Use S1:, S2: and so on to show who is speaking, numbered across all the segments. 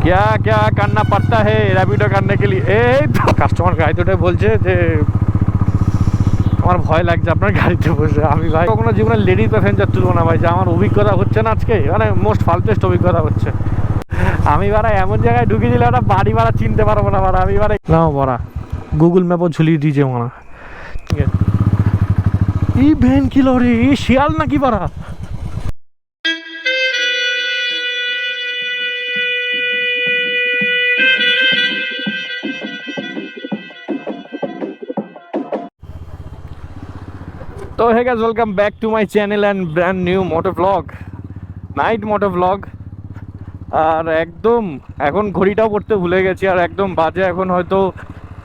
S1: क्या क्या करना पड़ता है रैपिडो करने के लिए এই তো কাস্টমার গাড়িতে উঠে বলছে যে আমার ভয় লাগছে আপনার গাড়িতে বসে আমি ভাই কখনো জীবনে লেডি প্যাসেঞ্জার তুলবো না ভাই যে আমার অভিজ্ঞতা হচ্ছে না আজকে মানে মোস্ট ফালতেস্ট অভিজ্ঞতা হচ্ছে আমি বারা এমন জায়গায় ঢুকে দিলে ওটা বাড়ি ভাড়া চিনতে পারবো না বারা আমি বারা না বড়া গুগল ম্যাপও ঝুলিয়ে দিয়েছে মারা ঠিক আছে ই ভ্যান কি লরে ই শিয়াল নাকি বারা তো hey guys welcome back to my channel and brand new moto vlog night moto vlog আর একদম, এখন ঘড়িটাও পড়তে ভুলে গেছি, আর একদম বাজে এখন হয়তো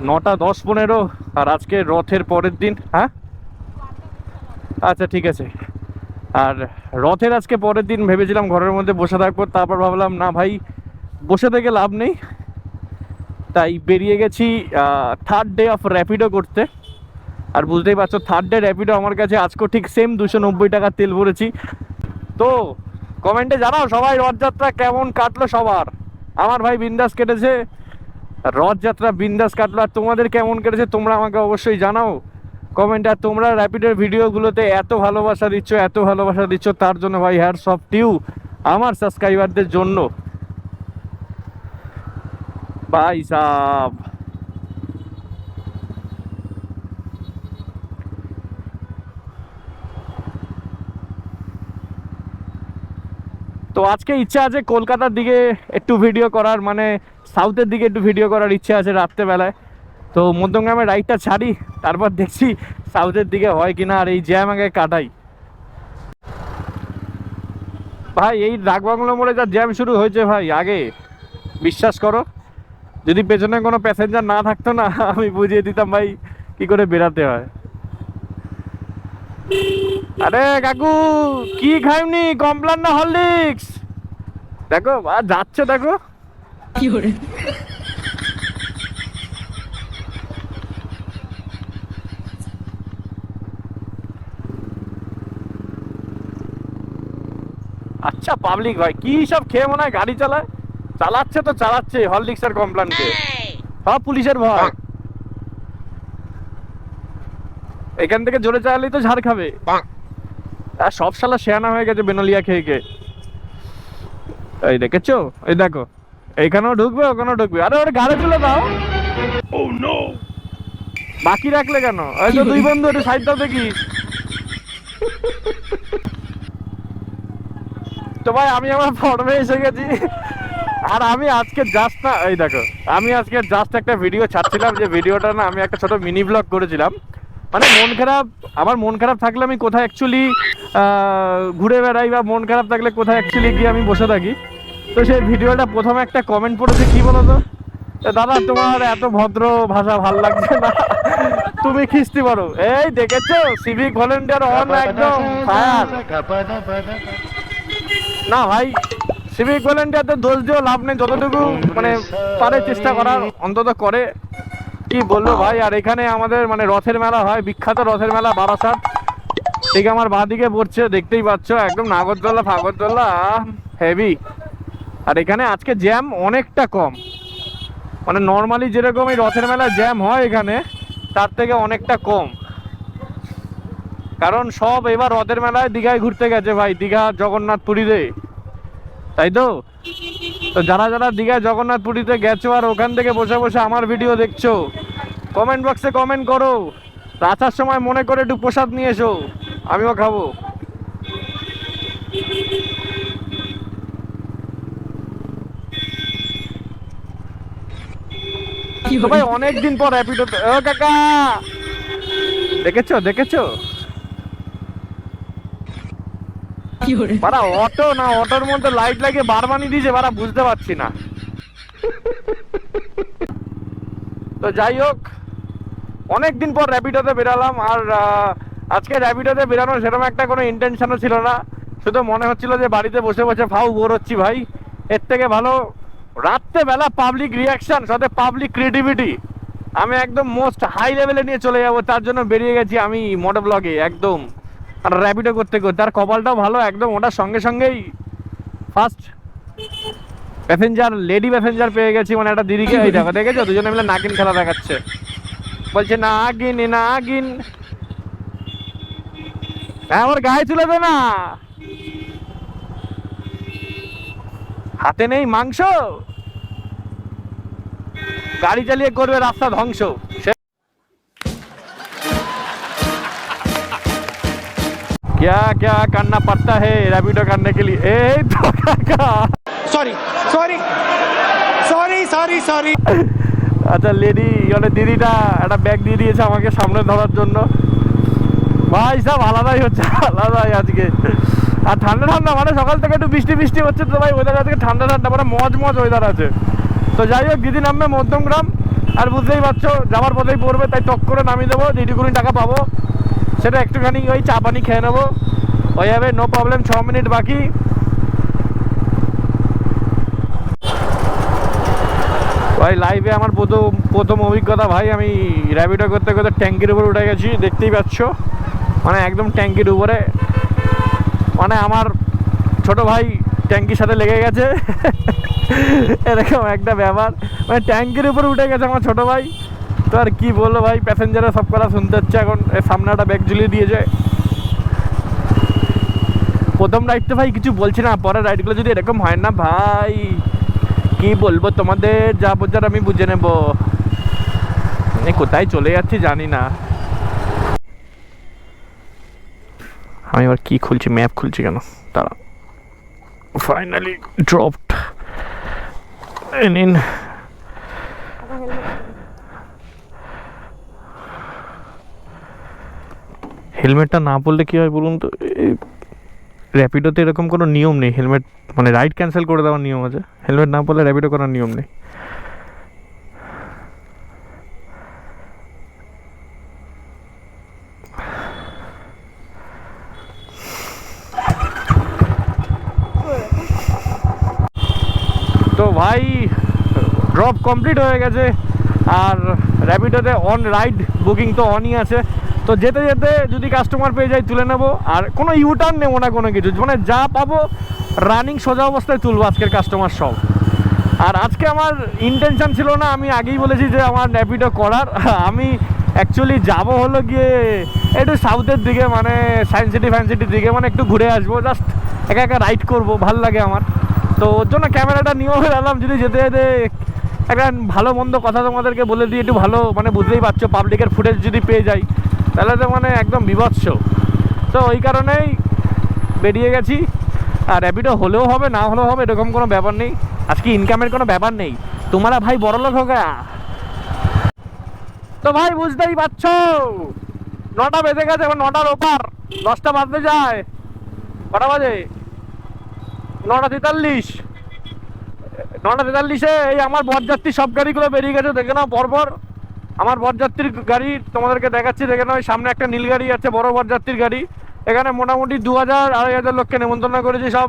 S1: নটা দশ পনেরো, আর আজকে রথের পরের দিন হ্যাঁ? আচ্ছা ঠিক আছে। আর রথের আজকে পরের দিন ভেবেছিলাম ঘরের মধ্যে বসে থাকব, তারপর ভাবলাম, না ভাই, বসে থেকে লাভ নেই। তাই বেরিয়ে গেছি থার্ড ডে অফ র্যাপিডো করতে। আর বুঝতেই পারছ থার্ড ডে র্যাপিডো আমার কাছে আজকেও ঠিক সেম দুশো নব্বই টাকার তেল ভরেছি। তো কমেন্টে জানাও সবাই রথযাত্রা কেমন কাটলো সবার। আমার ভাই বিন্দাস কেটেছে। রথযাত্রা বিন্দাস কাটলো, আর তোমাদের কেমন কেটেছে তোমরা আমাকে অবশ্যই জানাও। কমেন্টে আর তোমরা র্যাপিডের ভিডিওগুলোতে এত ভালোবাসা দিচ্ছ, এত ভালোবাসা দিচ্ছ, তার জন্য ভাই হ্যার সব টিউ আমার সাবস্ক্রাইবারদের জন্য। ভাই সাব। তো আজকে ইচ্ছা আছে কলকাতার দিকে একটু ভিডিও করার মানে সাউথের দিকে একটু ভিডিও করার ইচ্ছা আছে রাত্রেবেলায়। তো মধ্যমগ্রামে রাইডটা ছাড়ি, তারপর দেখছি সাউথের দিকে হয় কিনা আর এই জ্যাম আগে কাটাই। ভাই, এই ডাকবাংলো মোড়ে যা জ্যাম শুরু হয়েছে ভাই, আগে। বিশ্বাস করো, যদি পেছনে কোনো প্যাসেঞ্জার না থাকতো না, আমি বুঝিয়ে দিতাম ভাই, কি করে বেরাতে হয়। আরে কাকু কি খাইনি কমপ্লান না হরলিক্স? দেখো আর যাচ্ছে দেখো। আচ্ছা পাবলিক ভাই কি সব খেয়ে মনে হয় গাড়ি চালায়? চালাচ্ছে তো চালাচ্ছে হরলিক্স আর কমপ্লানকে। সব পুলিশের ভয়। এখান থেকে জোরে চালালেই তো ঝাড় খাবে। আর সব শালা শেয়ানা হয়ে গেছে বেনলিয়া খেয়ে খেয়ে। এই দেখেছ? এই দেখো। এইখানেও ঢুকবে ওখানেও ঢুকবে। আরে ওর গাড়ি তুলে দাও। বাকি রাখলে কেন? ওই তো দুই বন্ধু একটু সাইড দাও দেখি। তো ভাই আমি আমার ফর্মে এসে গেছি। আর আমি আজকে জাস্ট না এই দেখো আমি আজকে জাস্ট একটা ভিডিও ছাড়ছিলাম যে ভিডিওটা না আমি একটা ছোট মিনি ব্লগ করেছিলাম। মানে মন খারাপ, আমার মন খারাপ থাকলে আমি কোথায় অ্যাকচুয়ালি ঘুরে বেড়াই বা মন খারাপ থাকলে কোথায় অ্যাকচুয়ালি গিয়ে আমি বসে থাকি? তো সেই ভিডিওটা প্রথমে একটা কমেন্ট পড়েছে, কি বলো তো দাদা, তোমার এত ভদ্র ভাষা, ভালো লাগছে না। তুমি খিস্তি পারো এই, দেখেছ? সিভিক ভলেন্টিয়ার অন একদম ফায়ার না ভাই সিভিক ভলেন্টিয়ারদের দোষ দিয়েও লাভ নেই, যতটুকু মানে পারে চেষ্টা করার, অন্তত করে। কি বলব ভাই? আর এখানে আমাদের মানে রথের মেলা হয় বিখ্যাত রথের মেলা বারাসাত। ঠিক আমার বাঁদিকে পড়ছে দেখতেই পাচ্ছ একদম নাগরদোল্লা ফাগরদোল্লা হেভি আর এখানে আজকে জ্যাম অনেকটা কম। মানে নর্মালি যেরকম এই রথের মেলা জ্যাম হয় এখানে তার থেকে অনেকটা কম। কারণ সব এবার রথের মেলায় দীঘায় ঘুরতে গেছে ভাই দীঘা জগন্নাথ পুরীতে তাই তো? তো যারা যারা দীঘায় জগন্নাথ পুরীতে গেছো আর ওখান থেকে বসে বসে আমার ভিডিও দেখছ কমেন্ট বক্সে কমেন্ট করো। তো আসার সময় মনে করে একটু প্রসাদ নিয়ে এসো আমিও খাব। ভাই অনেকদিন পর র্যাপিডো ও কাকা! দেখেছ দেখেছ? বাড়া, অটো না, অটোর মধ্যে লাইট লাগিয়ে বার বানিয়ে দিয়েছে, বাড়া, বুঝতে পারছি না। তো যাই হোক, অনেকদিন পর র্যাপিডোতে বেরালাম, আর আজকে র্যাপিডোতে বেরানোর সেরকম একটা কোনো ইন্টেনশনও ছিল না। শুধু মনে হচ্ছিল যে বাড়িতে বসে বসে ফাউ বোর হচ্ছি ভাই। এর থেকে ভালো, রাত্রেবেলা পাবলিক রিয়াকশন সাথে পাবলিক ক্রিয়েটিভিটি আমি একদম মোস্ট হাই লেভেলে নিয়ে চলে যাব, তার জন্য বেরিয়ে গেছি আমি মোটো ব্লগে একদম। আর র্যাপিডো করতে করতে, আর কপালটাও ভালো, একদম ওটার সঙ্গে সঙ্গেই ফার্স্ট প্যাসেঞ্জার লেডি প্যাসেঞ্জার পেয়ে গেছি মানে একটা দিদিকে। এই দেখো, দেখেছ? দুজনে মিলে নাগিন খেলা দেখাচ্ছে। বলছে, নাগিন নাগিন। হ্যাঁ আমার গায়ে তুলে দে না। হাতে নেই মাংস। গাড়ি চালিয়ে করবে রাস্তা ধ্বংস। क्या क्या करना पड़ता है रैपिडो करने के लिए ए तो काका
S2: sorry sorry sorry sorry sorry
S1: আচ্ছা লেডি মানে দিদিটা একটা ব্যাগ দিয়ে দিয়েছে আমাকে সামনে ধরার জন্য ভাই সব আলাদাই হচ্ছে আলাদাই আজকে আর ঠান্ডা ঠান্ডা মানে সকাল থেকে একটু বৃষ্টি বৃষ্টি হচ্ছে তো ভাই ওয়েদার আজকে ঠান্ডা ঠান্ডা মানে মজ মজ ওয়েদার আছে তো যাই হোক দিদি নামবে মধ্যমগ্রাম আর বুঝতেই পারছো যাওয়ার পথেই পড়বে তাই টক করে নামিয়ে দেবো যেটুকুনি টাকা পাবো সেটা একটুখানি ওই চা পানি খেয়ে নেব। হয়ে যাবে নো প্রবলেম ছ মিনিট বাকি। ভাই লাইভে আমার প্রথম প্রথম অভিজ্ঞতা ভাই, আমি র্যাপিডো করতে করতে ট্যাঙ্কির উপরে উঠে গেছি, দেখতেই পাচ্ছ। মানে একদম ট্যাঙ্কির উপরে। মানে আমার ছোট ভাই ট্যাঙ্কির সাথে লেগে গেছে। এরকম একটা ব্যাপার। মানে ট্যাঙ্কির উপরে উঠে গেছে আমার ছোট ভাই। তো আর কি বলব ভাই, প্যাসেঞ্জারের সব কথা শুনতে হচ্ছে এখন। এর সামনে একটা ব্যাগ ঝুলিয়ে দিয়েছে। প্রথম রাইডটা ভাই কিছু বলছি না, পরের রাইডগুলো যদি এরকম হয় না ভাই, কি বলব তোমাদের? যা বোঝার আমি বুঝে নেব। আমি কোথায় চলে যাচ্ছি জানি না। আমি এবার কি খুলছি ম্যাপ খুলছি কেন? তারা ফাইনালি ড্রপড নিন। হেলমেটটা না পরলে কি হয় বলুন তো? র্যাপিডোতে এরকম কোনো নিয়ম নেই। হেলমেট মানে রাইড ক্যান্সেল করে দেওয়ার নিয়ম আছে। হেলমেট না পরলে র্যাপিডো করার নিয়ম নেই। তো ভাই ড্রপ কমপ্লিট হয়ে গেছে। আর র্যাপিডোতে অন রাইড বুকিং তো অনই আছে। তো যেতে যেতে যদি কাস্টমার পেয়ে যাই তুলে নেব। আর কোনো ইউটার্ন নেব না কোনো কিছু। মানে যা পাবো রানিং সোজা অবস্থায় তুলবো আজকের কাস্টমার সব। আর আজকে আমার ইন্টেনশন ছিল না, আমি আগেই বলেছি যে আমার র্যাপিডো করার। আমি অ্যাকচুয়ালি যাব হলো গিয়ে একটু সাউথের দিকে মানে সায়েন্স সিটি ফ্যান সিটির দিকে মানে একটু ঘুরে আসব। জাস্ট একা একা রাইড করব, ভালো লাগে আমার। তো ওর জন্য ক্যামেরাটা নিয়েও গেলাম যদি যেতে যেতে একটা ভালো মন্দ কথা তোমাদেরকে বলে দিই, একটু ভালো মানে বুঝতেই পারছ পাবলিকের ফুটেজ যদি পেয়ে যাই। তাহলে তো মানে একদম বিভৎস। তো ওই কারণেই বেরিয়ে গেছি। আর র্যাপিডো হলেও হবে, না হলেও হবে, এরকম কোনো ব্যাপার নেই। আজকে ইনকামের কোনো ব্যাপার নেই। তোমারা ভাই বড় লোক হোক তো ভাই বুঝতেই পারছ, নটা বেজে গেছে, এবার নটার ওপার। দশটা বাজতে যায়। কটা বাজে? নটা তেতাল্লিশ। নটা তেতাল্লিশে এই আমার বরযাত্রী সব গাড়িগুলো বেরিয়ে গেছে, দেখে না পরপর। আমার বরযাত্রীর গাড়ি তোমাদেরকে দেখাচ্ছি, দেখে এই সামনে একটা নীল গাড়ি আছে, বড় বরযাত্রীর গাড়ি। এখানে মোটামুটি দু হাজার আড়াই হাজার লোককে নেমন্তন্ন করেছি, সব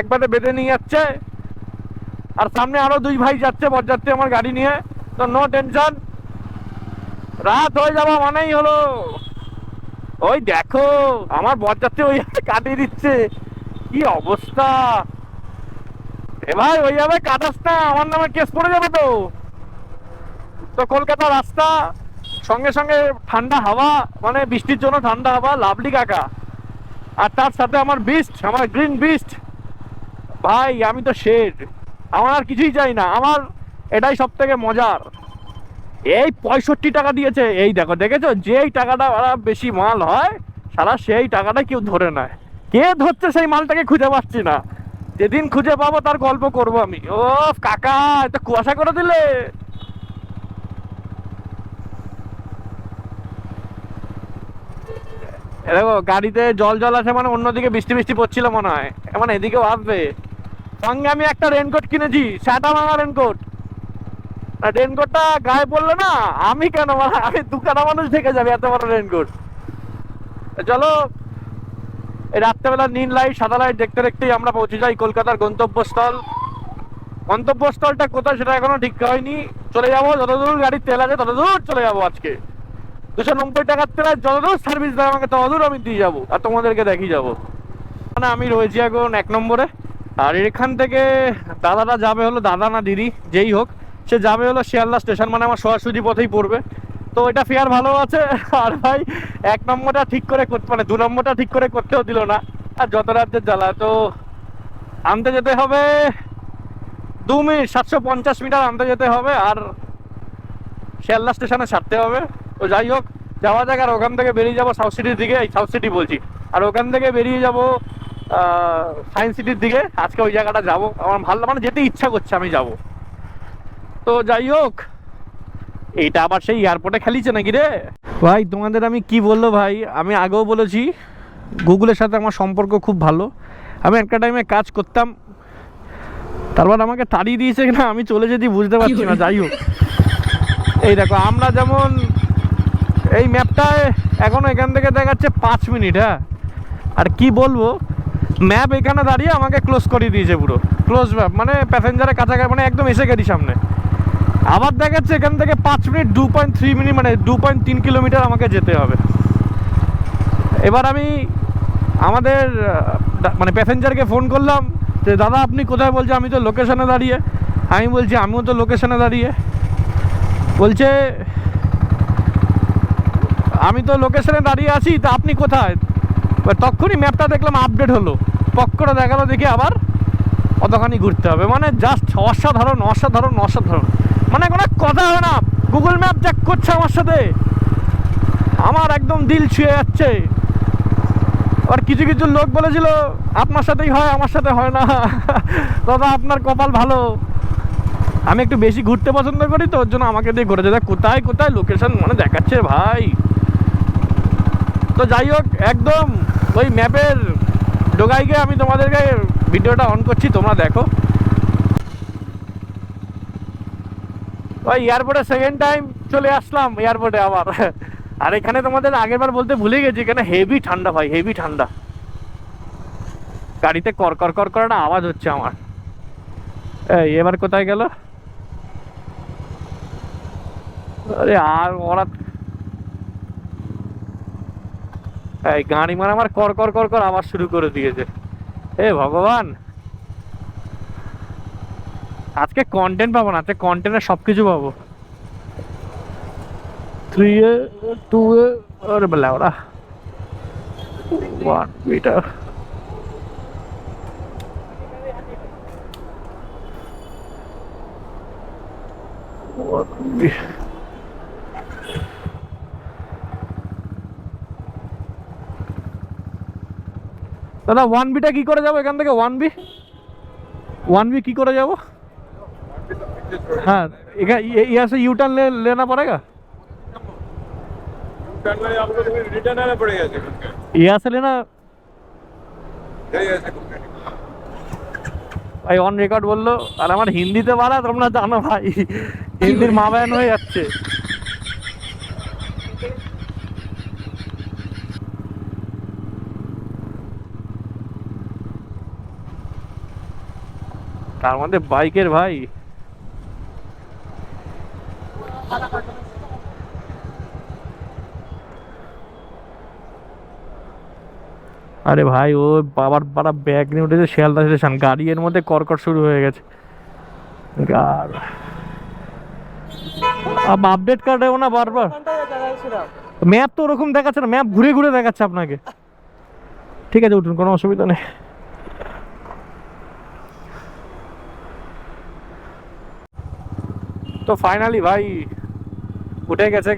S1: একবারে বেঁধে নিয়ে যাচ্ছে। আর সামনে আরও দুই ভাই যাচ্ছে, বরযাত্রী আমার গাড়ি নিয়ে। তো নো টেনশন রাত হয়ে যাওয়া মানেই হলো। ওই দেখো, আমার বরযাত্রী ওই কাটিয়ে দিচ্ছে। কি অবস্থা? এ ভাই, ওই ওইভাবে কাটাস না, আমার নামে কেস পড়ে যাবে তো। তো কলকাতা রাস্তা, সঙ্গে সঙ্গে ঠান্ডা হাওয়া মানে বৃষ্টির জন্য ঠান্ডা হাওয়া, লাভলি কাকা। আর তার সাথে আমার বিস্ট আমার গ্রিন বিস্ট ভাই, আমি তো শেড আমার আর কিছুই চাই না। আমার এটাই সব থেকে মজার। এই পঁয়ষট্টি টাকা দিয়েছে। এই দেখো, দেখেছ? যেই টাকাটা ওরা বেশি মাল হয়, সারা সেই টাকাটা কেউ ধরে নেয়। কে ধরছে সেই মালটাকে খুঁজে পাচ্ছি না। যেদিন খুঁজে পাবো, তার গল্প করব আমি। ও কাকা এটা কুয়াশা করে দিলে এ দেখো, গাড়িতে জল জল আছে মানে অন্যদিকে বৃষ্টি বৃষ্টি পড়ছিল মনে হয়। মানে এদিকেও আসবে। সঙ্গে আমি একটা রেনকোট কিনেছি সাটা ভাঙা রেনকোট রেনকোটটা গায়ে পড়ল না, আমি কেন মানে আমি দুখানা মানুষ থেকে যাবে এত বড় রেনকোট চলো, এই রাত্রেবেলা নীল লাইট সাদা লাইট দেখতে দেখতেই আমরা পৌঁছে যাই কলকাতার গন্তব্যস্থল। গন্তব্যস্থলটা কোথায় সেটা এখনও ঠিক হয়নি। চলে যাব, যতদূর গাড়ির তেল আছে ততদূর চলে যাব আজকে। দুশো নব্বই টাকার তেলে যতদূর সার্ভিস দেয় আমাকে ততদূর আমি দিয়ে যাব, আর তোমাদেরকে দেখিয়ে যাব। মানে আমি রয়েছি এখন এক নম্বরে। আর এখান থেকে দাদাটা যাবে হলো দাদা না দিদি, যেই হোক, সে যাবে হলো শিয়ালদা স্টেশন মানে আমার সরাসরি পথেই পড়বে। তো এটা ফেয়ার ভালো আছে, আর ভাই, এক নম্বরটা ঠিক করে করতে মানে দু নম্বরটা ঠিক করে করতেও দিল না, আর যত রাজ্যের জ্বালা, তো আনতে যেতে হবে দু মিনিট, সাতশো পঞ্চাশ মিটার আনতে যেতে হবে, আর শিয়ালদা স্টেশনে ছাড়তে হবে। তো যাই হোক যাওয়া যাক আর ওখান থেকে বেরিয়ে যাব সাউথ সিটির দিকে এই সাউথ সিটি বলছি। আর ওখান থেকে বেরিয়ে যাব সায়েন্স সিটির দিকে। আজকে ওই জায়গাটা যাব। আমার ভালো মানে যেতে ইচ্ছা করছে আমি যাব। তো যাই হোক এইটা আবার সেই এয়ারপোর্টে খেলিছে নাকি রে? ভাই তোমাদের আমি কি বলল ভাই? আমি আগেও বলেছি গুগলের সাথে আমার সম্পর্ক খুব ভালো। আমি একটা টাইমে কাজ করতাম। তারপর আমাকে তাড়িয়ে দিয়েছে কিনা আমি চলে যেতে বুঝতে পারছি না যাই হোক। এই দেখো আমরা যেমন এই ম্যাপটায় এখন এখান থেকে দেখাচ্ছে পাঁচ মিনিট হ্যাঁ? আর কি বলব ম্যাপ এখানে দাঁড়িয়ে আমাকে ক্লোজ করিয়ে দিয়েছে পুরো। ক্লোজ ম্যাপ মানে প্যাসেঞ্জারের কাছাকাছি মানে একদম এসে গেছি সামনে। আবার দেখাচ্ছে এখান থেকে পাঁচ মিনিট, দু পয়েন্ট থ্রি মিনিট মানে দু পয়েন্ট তিন কিলোমিটার আমাকে যেতে হবে। এবার আমি আমাদের মানে প্যাসেঞ্জারকে ফোন করলাম যে, দাদা, আপনি কোথায়? বলছে, আমি তো লোকেশনে দাঁড়িয়ে। আমি বলছি, আমিও তো লোকেশনে দাঁড়িয়ে। বলছে আমি তো লোকেশনে দাঁড়িয়ে আছি, তা আপনি কোথায়? তখনই ম্যাপটা দেখলাম আপডেট হলো। পক করে দেখাল, দেখি আবার অতখানি ঘুরতে হবে। মানে জাস্ট অসাধারণ অসাধারণ অসাধারণ। মানে কোনো কথা হবে না। গুগল ম্যাপ চেক করছে আমার সাথে। আমার একদম দিল ছুঁয়ে যাচ্ছে। আর কিছু কিছু লোক বলেছিল, আপনার সাথেই হয়, আমার সাথে হয় না। দাদা, আপনার কপাল ভালো। আমি একটু বেশি ঘুরতে পছন্দ করি তো, ওর জন্য আমাকে দিয়ে ঘুরে যেতে কোথায় কোথায়? লোকেশন মানে দেখাচ্ছে, ভাই। তো যাই হোক, একদম ওই ম্যাপের ডোগাই গিয়ে আমি তোমাদেরকে ভিডিওটা অন করছি, তোমরা দেখো। ওই এয়ারপোর্টে সেকেন্ড টাইম চলে আসলাম এয়ারপোর্টে আবার। আর এখানে তোমাদের আগেরবার বলতে ভুলে গেছি, এখানে হেভি ঠান্ডা ভাই হেভি ঠান্ডা। গাড়িতে কর কর কর করে না আওয়াজ হচ্ছে আমার। এই, এবার কোথায় গেল? আরে, আর ওরা এই গাড়ি মানে আমার কর কর কর কর আবার শুরু করে দিয়েছে। এ ভগবান! আজকে কন্টেন্ট পাবো না, আজকে কন্টেন্টের সব কিছু পাবো। থ্রি এ টু এ, আরে বলে, ওরা। ওয়ান মিটার দাদা ওয়ান বিটা কি করে যাবো এখান থেকে ওয়ান বি ওয়ান बी की করে যাবো हाँ इका- ये- यहाँ से यू टर्न ले, लेना पड़ेगा
S3: आपको रिटर्न आना पड़ेगा
S1: यहाँ से लेना ভাই অন রেকর্ড বললো আর আমার হিন্দিতে বলা তোমরা জানো ভাই হিন্দির মা বায়ান হয়ে যাচ্ছে তার মধ্যে বাইকের ভাই। আরে ভাই, ও বাবার পাড়া ব্যাগ নিয়ে উঠেছে, শিয়ালদা স্টেশন। গাড়ি এর মধ্যে কর্কট শুরু হয়ে গেছে। আপডেট কার্ডেও না বারবার? ম্যাপ তো ওরকম দেখাচ্ছে না ম্যাপ ঘুরে ঘুরে দেখাচ্ছে আপনাকে। ঠিক আছে, উঠুন, কোনো অসুবিধা নেই। তো ফাইনালি ভাই উঠে গেছে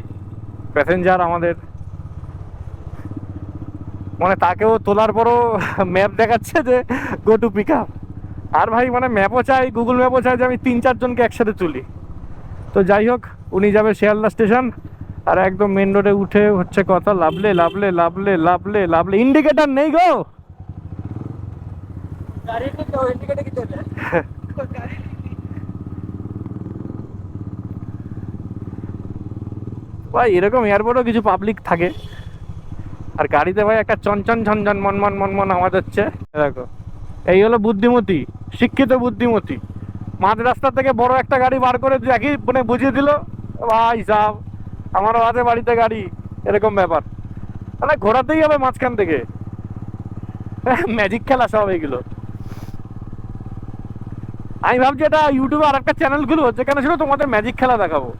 S1: প্যাসেঞ্জার আমাদের। মানে তাকেও তোলার পরও ম্যাপ দেখাচ্ছে যে গো টু পিক আপ আর ভাই মানে ম্যাপও চাই গুগল ম্যাপও চাই যে আমি তিন চারজনকে একসাথে তুলি। তো যাই হোক উনি যাবে শিয়ালদা স্টেশন। আর একদম মেন রোডে উঠে হচ্ছে কথা লাভলে লাভলে লাভলে লাভলে লাভলে। ইন্ডিকেটার নেই গো! ভাই, এরকম এয়ারপোর্টও কিছু পাবলিক থাকে। আর গাড়িতে ভাই একটা চনচন ঝনঝন মনমন মনমন আওয়াজ হচ্ছে। দেখো, এই হলো বুদ্ধিমতী, শিক্ষিত বুদ্ধিমতী। মাঝ রাস্তা থেকে বড় একটা গাড়ি বার করে দেখি মানে বুঝিয়ে দিল, ভাই সাহ আমারও আছে বাড়িতে গাড়ি। এরকম ব্যাপার। মানে ঘোরাতেই হবে মাঝখান থেকে। ম্যাজিক খেলা সব এগুলো। আমি ভাবছি এটা ইউটিউবে আর একটা চ্যানেল খুলবো, যেখানে শুধু তোমাদের ম্যাজিক খেলা দেখাবো।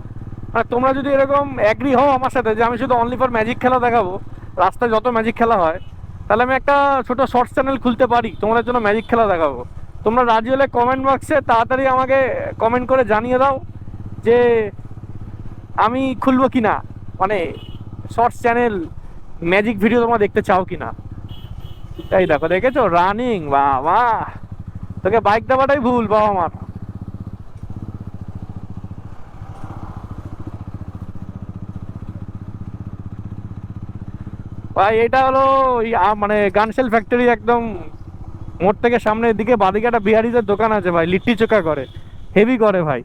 S1: মানে তোমরা যদি এরকম অ্যাগ্রি হও আমার সাথে যে আমি শুধু অনলি ফর ম্যাজিক খেলা দেখাবো, রাস্তায় যত ম্যাজিক খেলা হয়, তাহলে আমি একটা ছোট শর্টস চ্যানেল খুলতে পারি, তোমাদের জন্য ম্যাজিক খেলা দেখাবো। তোমরা রাজি হলে কমেন্ট বক্সে তাড়াতাড়ি আমাকে কমেন্ট করে জানিয়ে দাও যে আমি খুলবো কি না মানে শর্টস চ্যানেল ম্যাজিক ভিডিও তোমরা দেখতে চাও কি না এই দেখো, দেখেছ? রানিং বাবা তোকে বাইক দেওয়াটাই ভুল বাবা আমার ভাই, এটা হলো মানে গানসেল ফ্যাক্টরি একদম মোড় থেকে সামনের দিকে বাদিকে একটা বিহারিদের দোকান আছে ভাই, লিট্টি চোখা করে হেভি করে ভাই।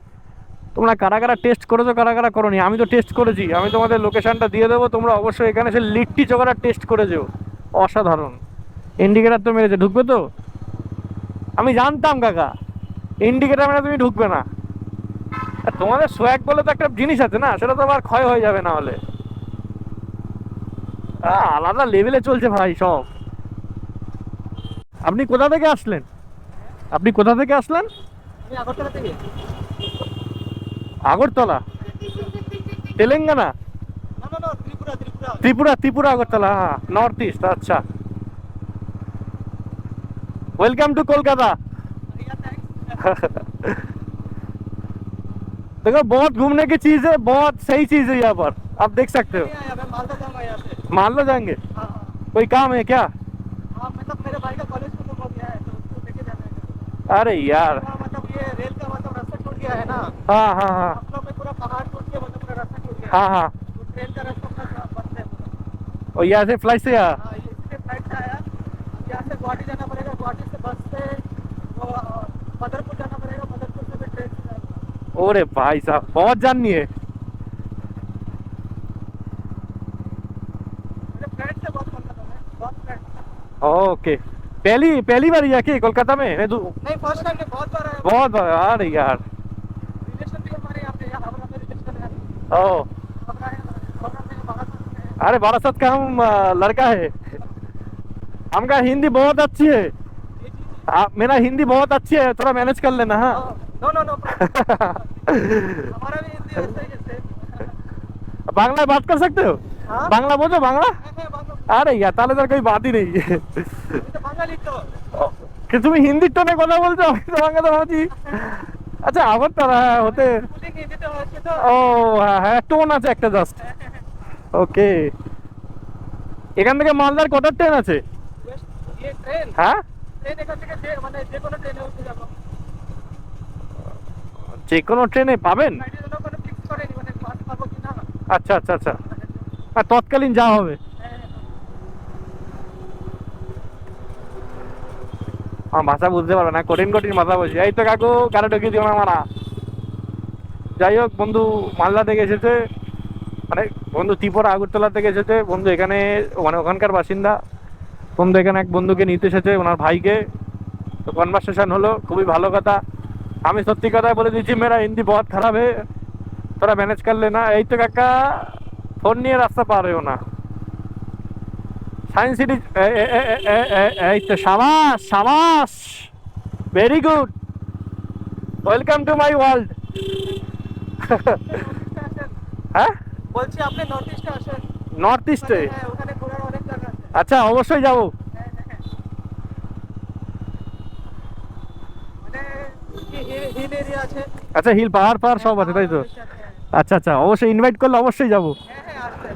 S1: তোমরা কারা কারা টেস্ট করেছ, কারা কারা করোনি? আমি তো টেস্ট করেছি, আমি তোমাদের লোকেশানটা দিয়ে দেবো, তোমরা অবশ্যই এখানে এসে লিট্টি চোখাটা টেস্ট করে যেও অসাধারণ। ইন্ডিকেটার তো মেরেছে, ঢুকবে তো? আমি জানতাম, কাকা। ইন্ডিকেটার মেরে তুমি ঢুকবে না। তোমাদের সোয়াগ বলে তো একটা জিনিস আছে না, সেটা তো আবার ক্ষয় হয়ে যাবে না হলে। আলাদা লেভেলে চলছে ভাই সব আপনি কোথা থেকে আসলেন আপনি কোথা থেকে আসলেন
S2: আমি আগরতলা থেকে
S1: আগরতলা তেলেঙ্গানা
S2: না না না ত্রিপুরা ত্রিপুরা
S1: ত্রিপুরা ত্রিপুরা আগরতলা হ্যাঁ নর্থ ইস্ট अच्छा वेलकम टू कोलकाता देखो बहुत घूमने की चीज है बहुत सही चीज है यहाँ पर आप देख सकते हो
S2: मैं मालदा
S1: जाएँगे। कोई काम है क्या?
S2: हाँ मतलब मेरे भाई का कॉलेज खत्म हो गया है तो उसको लेके जाना है।
S1: अरे यार।
S2: हाँ, मतलब ये रेल का मतलब रास्ता टूट गया है ना?
S1: हाँ हाँ हाँ।
S2: हम में पूरा पहाड़ टूट गया मतलब पूरा रास्ता टूट गया।
S1: हाँ हाँ।
S2: तो ट्रेन का रास्ता पूरा बंद है
S1: और यहाँ से फ़्लाइट से
S2: हाँ इसलिए फ़्लाइट से आया। यहाँ से गुवाहाटी जाना पड़ेगा। गुवाहाटी से बस से वो मदरपुर जाना पड़ेगा। मदरपुर से फिर ट्रेन से
S1: ओरे भाई साहब बहुत जाननी है
S2: मेरे फ्रेंड से बहुत कोलकाता में बहुत फ्रेंड
S1: ओके पहली पहली बार जाके कोलकाता में? तो- नहीं
S2: नहीं फ़र्स्ट टाइम बहुत बार आया।
S1: बहुत बार हाँ नहीं यार।
S2: रिलेशन भी हमारे यहाँ पे यार हमारा रिलेशन है।
S1: ओ। अरे बारासत का हम लड़का है। हमका हिंदी बहुत अच्छी है। आ, मेरा हिंदी बहुत अच्छी है थोड़ा मैनेज कर लेना हाँ।
S2: नो नो नो हमारा भी हिंदी वैसे ही
S1: बांग्ला बात कर सकते हो।
S2: हाँ। बांग्ला बोलो बांग्ला।
S1: আরে ইয়ার তাহলে তার કોઈ বাতই নেই
S2: আমি তো বাঙালি তো।
S1: কি তুমি হিন্দির টোনে কথা বলছো আমি তো বাংলা ভাবছি আচ্ছা আগরতলা হ্যাঁ, হতে
S2: Schooling হিন্দিতে হয়েছে তো।
S1: ও হ্যাঁ হ্যাঁ টোন আছে একটা জাস্ট ওকে এখান থেকে মালদার কটার ট্রেন আছে
S2: West- ये ট্রেন
S1: হ্যাঁ
S2: ট্রেন এখান থেকে যে- মানে যে কোনো ট্রেনে উঠে যাবো
S1: যে কোনো ট্রেনে পাবেন
S2: ফ্লাইটের জন্য কোনো ফিক্স করেনি মানে পাস পাবো কি না
S1: আচ্ছা আচ্ছা আচ্ছা আর তৎকালীন যা হবে আমার ভাষা বুঝতে পারবে না, কঠিন কঠিন ভাষা বলছি। এই তো কাকু গাড়ি ঢুকিয়ে দিও না মারা। যাই হোক, বন্ধু মালদা থেকে এসেছে। মানে বন্ধু ত্রিপুরা, আগরতলা থেকে এসেছে। বন্ধু এখানে মানে ওখানকার বাসিন্দা। বন্ধু এখানে এক বন্ধুকে নিতে এসেছে, ওনার ভাইকে। তো কনভারসেশন হলো, খুবই ভালো কথা। আমি সত্যি কথাই বলে দিচ্ছি মেরা হিন্দি বহুত খারাপ है তোরা ম্যানেজ করলে না। এই তো কাকা ফোন নিয়ে রাস্তা পার হয়েও না। সায়েন্স সিটি এই তো সাবাস সাবাস। Very good welcome
S2: to my world
S1: হ্যাঁ?
S2: বলছি আপনি নর্থ ইস্টে আসেন।
S1: নর্থ ইস্টে
S2: হ্যাঁ,
S1: আচ্ছা অবশ্যই যাব।
S2: হ্যাঁ, হ্যাঁ, হ্যাঁ। মানে
S1: আচ্ছা হিল পাহাড় পাহাড় সব আছে তাই তো?
S2: হ্যাঁ, হ্যাঁ,
S1: আচ্ছা আচ্ছা অবশ্যই ইনভাইট করলে অবশ্যই যাব
S2: হ্যাঁ, হ্যাঁ, আসবেন।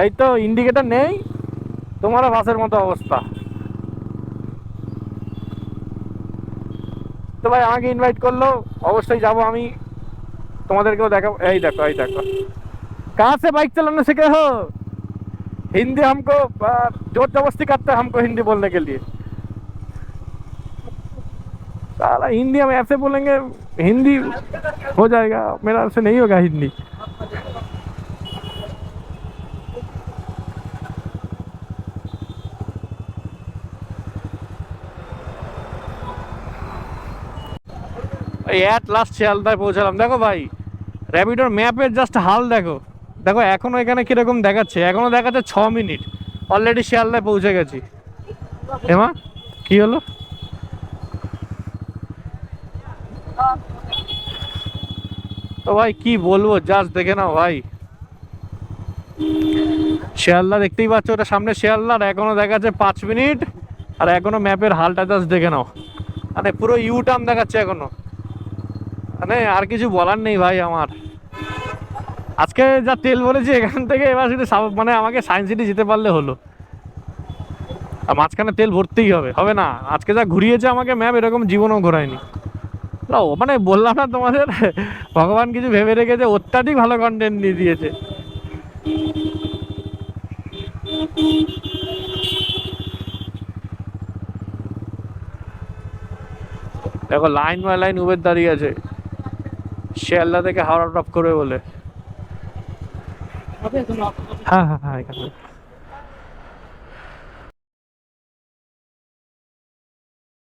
S1: এই তো ইন্ডিকেটর নেই তোমারও বাসের মতো অবস্থা তো ভাই আমাকে ইনভাইট করলো অবশ্যই যাব আমি তোমাদেরকেও দেখাবো এই দেখো এই দেখো कहाँ से बाइक चलाना सीखे हो हिंदी हमको आ, जोर जबरदस्ती करते हैं हमको हिंदी बोलने के लिए साला हिंदी हम ऐसे बोलेंगे हिंदी हो जाएगा मेरा से नहीं होगा हिंदी এই অ্যাট লাস্ট শিয়ালদায় পৌঁছালাম। দেখো ভাই র্যাপিডোর ম্যাপের জাস্ট হাল দেখো। দেখো, এখনও এখানে কীরকম দেখাচ্ছে? এখনও দেখাচ্ছে ছ মিনিট। অলরেডি শিয়ালদায় পৌঁছে গেছি। এমা, কি হলো? তো ভাই, কি বলব? জাস্ট দেখে নাও ভাই। শিয়ালদা দেখতেই পাচ্ছ, ওটা সামনে শিয়ালদা আর এখনও দেখাচ্ছে পাঁচ মিনিট। আর এখনও ম্যাপের হালটা জাস্ট দেখে নাও। মানে পুরো ইউ টার্ন দেখাচ্ছে এখনও। মানে আর কিছু বলার নেই ভাই আমার। আজকে যা তেল বলেছি, এখান থেকে এবার শুধু মানে আমাকে সায়েন্স সিটি যেতে পারলে হলো। আর মাঝখানে তেল ভরতেই হবে হবে না। আজকে যা ঘুরিয়েছে আমাকে ম্যাপ এরকম জীবনও ঘোরায়নি। মানে বললাম না তোমাদের, ভগবান কিছু ভেবে রেখেছে, অত্যাধিক ভালো কন্টেন্ট দিয়ে দিয়েছে। দেখো, লাইন বাই লাইন উবের দাঁড়িয়ে আছে। শিয়ালদা থেকে হাওড়া ড্রপ করবে বলে। হ্যাঁ হ্যাঁ হ্যাঁ এখানে।